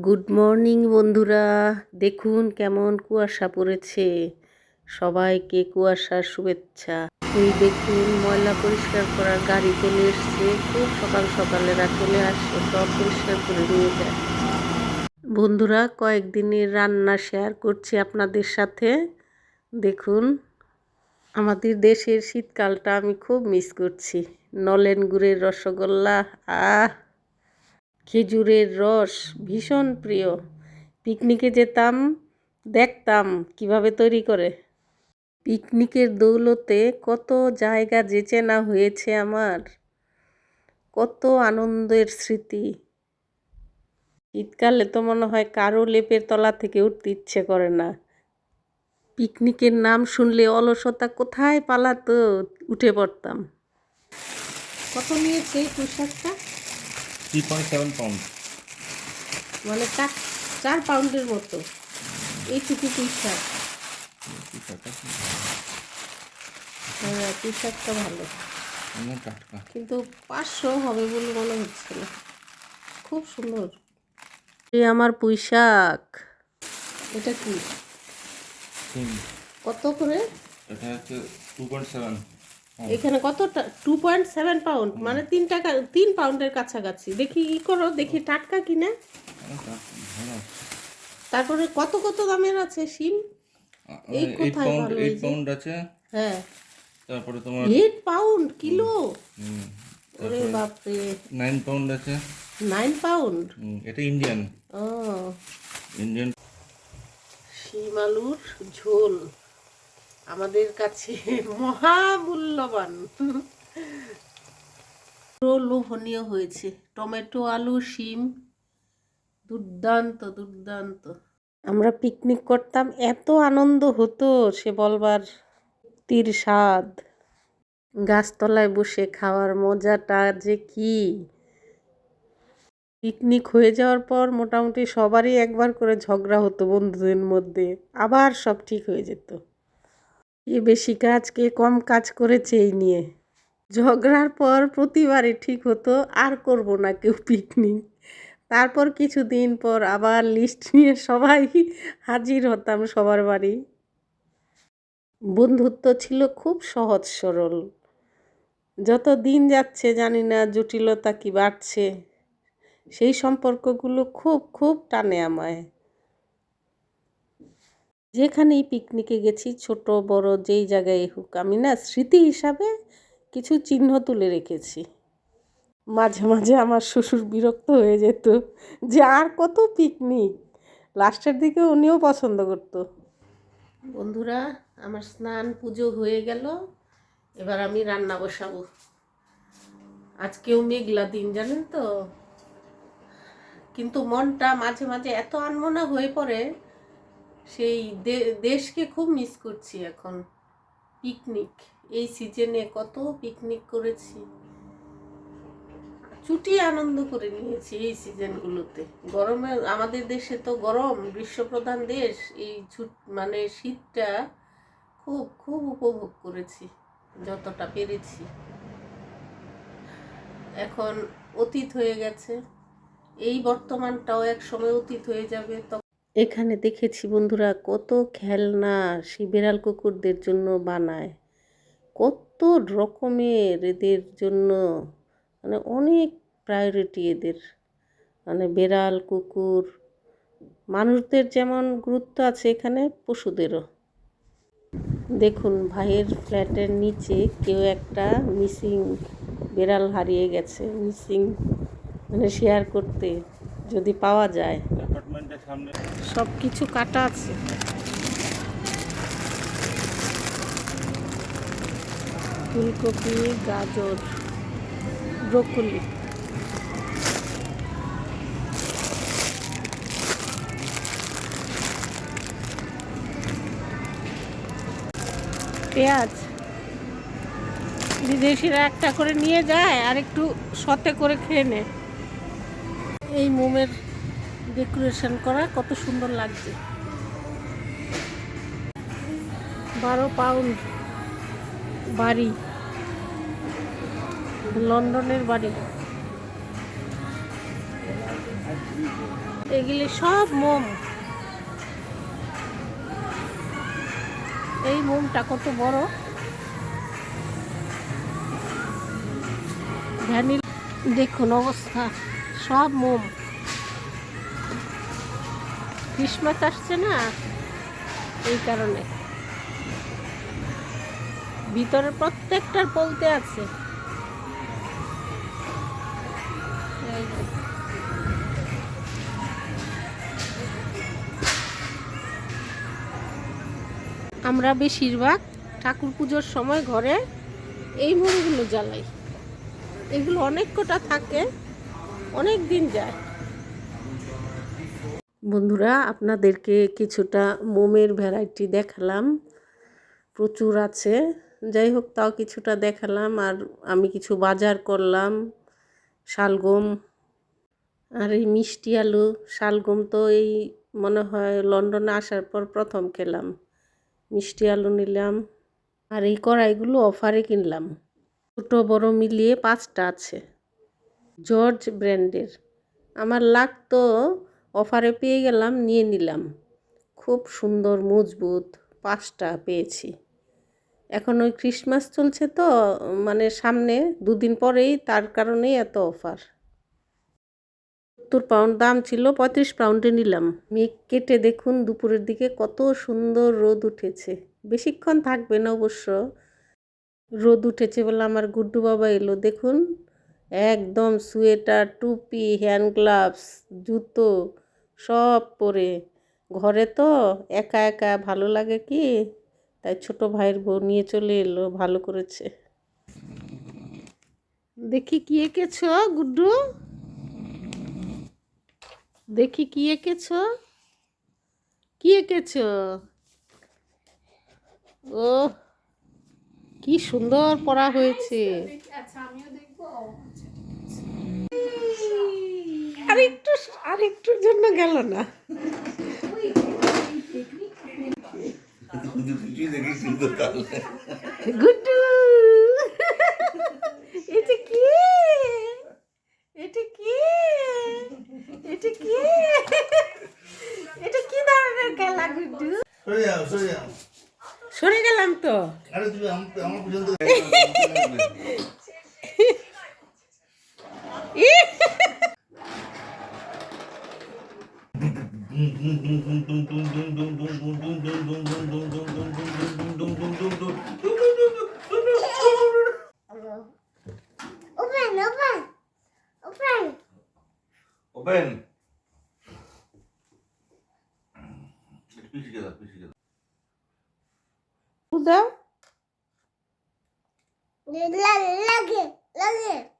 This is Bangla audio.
গুড মর্নিং বন্ধুরা। দেখুন কেমন কুয়াশা পড়েছে। সবাইকে কুয়াশার শুভেচ্ছা। এই দেখুন, ময়লা পরিষ্কার করার গাড়ি চলে এসছে। খুব সকাল সকালেরা চলে আসে, সব পরিষ্কার করে নিয়ে যায়। বন্ধুরা, কয়েকদিনের রান্না শেয়ার করছি আপনাদের সাথে। দেখুন, আমাদের দেশের শীতকালটা আমি খুব মিস করছি। নলেন গুড়ের রসগোল্লা, আহ! খেজুরের রস ভীষণ প্রিয়। পিকনিকে যেতাম, দেখতাম কীভাবে তৈরি করে। পিকনিকের দৌলতে কত জায়গা যে চেনা হয়েছে আমার। কত আনন্দের স্মৃতি। শীতকালে তো মনে হয় কারও লেপের তলা থেকে উঠতে ইচ্ছে করে না। পিকনিকের নাম শুনলে অলসতা কোথায় পালাতো, উঠে পড়তাম। কত নিয়েছে এই পোশাকটা? 3.7 pound. মানে চার চার পাউন্ডের মতো। এইটুকু পুঁই শাক হ্যাঁ পুঁই শাকটা ভালো কিন্তু পাঁচশো হবে বলে মনে হচ্ছে না। খুব সুন্দর। এই আমার পুঁই শাক এটা কি? কত করে? এটা হচ্ছে টু পয়েন্ট সেভেন এখানে কত টু পয়েন্ট সেভেন পাউন্ড মানে তিন টাকা তিন পাউন্ডের কাছাকাছি। দেখি ই করো দেখি টাটকা কিনা। তারপরে কত কত দামের আছে শিম? এই কোথায় ভালো এই পাউন্ড আছে। হ্যাঁ। তারপরে তোমার এইট পাউন্ড কিলো? ওরে বাপরে। নাইন পাউন্ড আছে। নাইন পাউন্ড এটা ইন্ডিয়ান ও। ইন্ডিয়ান শিম আলুর ঝোল। আমাদের কাছে মহামূল্যবান। লোভনীয় হয়েছে। টমেটো, আলু, শিম, দুর্দান্ত দুর্দান্ত। আমরা পিকনিক করতাম, এত আনন্দ হতো সে বলবার তীর স্বাদ। গাছতলায় বসে খাওয়ার মজাটা যে কি। পিকনিক হয়ে যাওয়ার পর মোটামুটি সবারই একবার করে ঝগড়া হতো বন্ধুদের মধ্যে। আবার সব ঠিক হয়ে যেত। কে বেশি কাজ কে কম কাজ করেছে এই নিয়ে। ঝগড়ার পর প্রতিবারে ঠিক হতো, আর করব না কেউ পিকনিক তারপর কিছুদিন পর আবার লিস্ট নিয়ে সবাই হাজির হতাম সবার বাড়ি। বন্ধুত্ব ছিল খুব সহজ সরল। যত দিন যাচ্ছে জানি না জটিলতা কি বাড়ছে। সেই সম্পর্কগুলো খুব খুব টানে আমায়। যেখানেই পিকনিকে গেছি, ছোট, বড়, যেই জায়গায় হোক, আমি না স্মৃতি হিসাবে কিছু চিহ্ন তুলে রেখেছি। মাঝে মাঝে আমার শ্বশুর বিরক্ত হয়ে যেত যে আর কত পিকনিক লাস্টের দিকে উনিও পছন্দ করতো। বন্ধুরা, আমার স্নান পুজো হয়ে গেল, এবার আমি রান্না বসাবো। আজকেও মেঘলা দিন, জানেন তো? কিন্তু মনটা মাঝে মাঝে এত আনমনা হয়ে পড়ে সেই দেশকে খুব মিস করছি এখন। পিকনিক এই সিজনে কত পিকনিক করেছি। ছুটি আনন্দ করে নিয়েছি এই সিজনগুলোতে গরমে আমাদের দেশে তো গরম গ্রীষ্মপ্রধান দেশ, এই ছুট মানে শীতটা খুব খুব উপভোগ করেছি, যতটা পেরেছি। এখন অতীত হয়ে গেছে, এই বর্তমানটাও এক সময় অতীত হয়ে যাবে, তখন এখানে দেখেছি বন্ধুরা কত খেলনা সেই বিড়াল কুকুরদের জন্য বানায়। কত রকমের এদের জন্য মানে অনেক প্রায়োরিটি এদের। মানে বেড়াল, কুকুর, মানুষদের যেমন গুরুত্ব আছে এখানে, পশুদেরও। দেখুন, ভাইয়ের ফ্ল্যাটের নিচে কেউ একটা মিসিং বেড়াল হারিয়ে গেছে। মিসিং মানে শেয়ার করতে যদি পাওয়া যায়। সব কিছু কাটা আছে। ফুলকপি, গাজর, ব্রোকলি। পেঁয়াজ। বিদেশিরা একটা করে নিয়ে যায় আর একটু সতে করে খেয়ে নেয়। এই মোমের ডেকোরেশন করা, কত সুন্দর লাগছে। বারো পাউন্ড বাড়ি। লন্ডনের বাড়ি। এগুলি সব মোম। এই মোমটা কত বড়? ভ্যানিল। দেখুন অবস্থা, সব মোম। ক্রিসমাস আসছে না? এই কারণে। ভিতরে প্রত্যেকটার বলতে আছে। আমরা বেশিরভাগ ঠাকুর পুজোর সময় ঘরে এই মোমগুলো জ্বালাই। এগুলো অনেক কটা থাকে, অনেক দিন যায়। বন্ধুরা, আপনাদেরকে কিছুটা মোমের ভ্যারাইটি দেখালাম। প্রচুর আছে। যাই হোক, তাও কিছুটা দেখালাম। আর আমি কিছু বাজার করলাম, শালগম আর এই মিষ্টি আলু। শালগম তো এই মনে হয় লন্ডনে আসার পর প্রথম খেলাম। মিষ্টি আলু নিলাম আর এই কড়াইগুলো অফারে কিনলাম। ছোটো বড় মিলিয়ে পাঁচটা আছে। জর্জ ব্র্যান্ডের। আমার লাগতো অফারে পেয়ে গেলাম, নিয়ে নিলাম। খুব সুন্দর, মজবুত পাঁচটা পেয়েছি। এখন ওই ক্রিসমাস চলছে তো মানে সামনে দুদিন পরেই তার কারণেই এত অফার। সত্তর পাউন্ড দাম ছিল, পঁয়ত্রিশ পাউন্ডে নিলাম। মেঘ কেটে দেখুন দুপুরের দিকে কত সুন্দর রোদ উঠেছে। বেশিক্ষণ থাকবে না অবশ্য। রোদ উঠেছে বলে আমার গুড্ডু বাবা এলো, দেখুন। একদম সোয়েটার, টুপি, হ্যান্ড গ্লাভস, জুতো সব পরে ঘরে তো একা একা ভালো লাগে কি? তাই ছোট ভাইয়ের বউ নিয়ে চলে এলো, ভালো করেছে। দেখি কি এঁকেছ, গুড্ডু? দেখি কি এঁকেছ? কি এঁকেছ? ও কি সুন্দর পড়া হয়েছে। আর একটু আর একটুর জন্য গেল না। গুড্ডু। এটা কি? এটা কি? এটা কি? এটা কি ধরনের খেলা গুড্ডু? সরে গেলাম তো আরে তুমি আম- আমার পর্যন্ত Open, open, open. পিছিয়ে দাও পিছিয়ে দাও দাও Lagi, lagi, lagi.